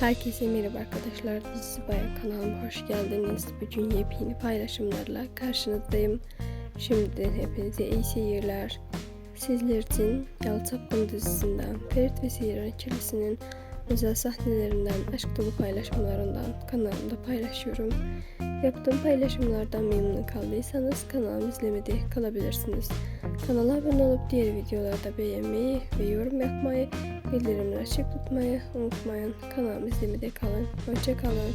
Herkese merhaba arkadaşlar. Dizisi Bayan kanalıma hoş geldiniz. Bugün yepyeni paylaşımlarla karşınızdayım. Şimdiden hepinize iyi seyirler. Sizler için Yalı Çapkın dizisinden Ferit ve Seyran ikilisinin özel sahnelerinden, aşk dolu paylaşımlarından kanalımda paylaşıyorum. Yaptığım paylaşımlardan memnun kaldıysanız kanalımı izlemede kalabilirsiniz. Kanala abone olup diğer videolarda beğenmeyi ve yorum yapmayı, bildirimleri açık tutmayı unutmayın. Kanalımı izlemede kalın. Hoşça kalın.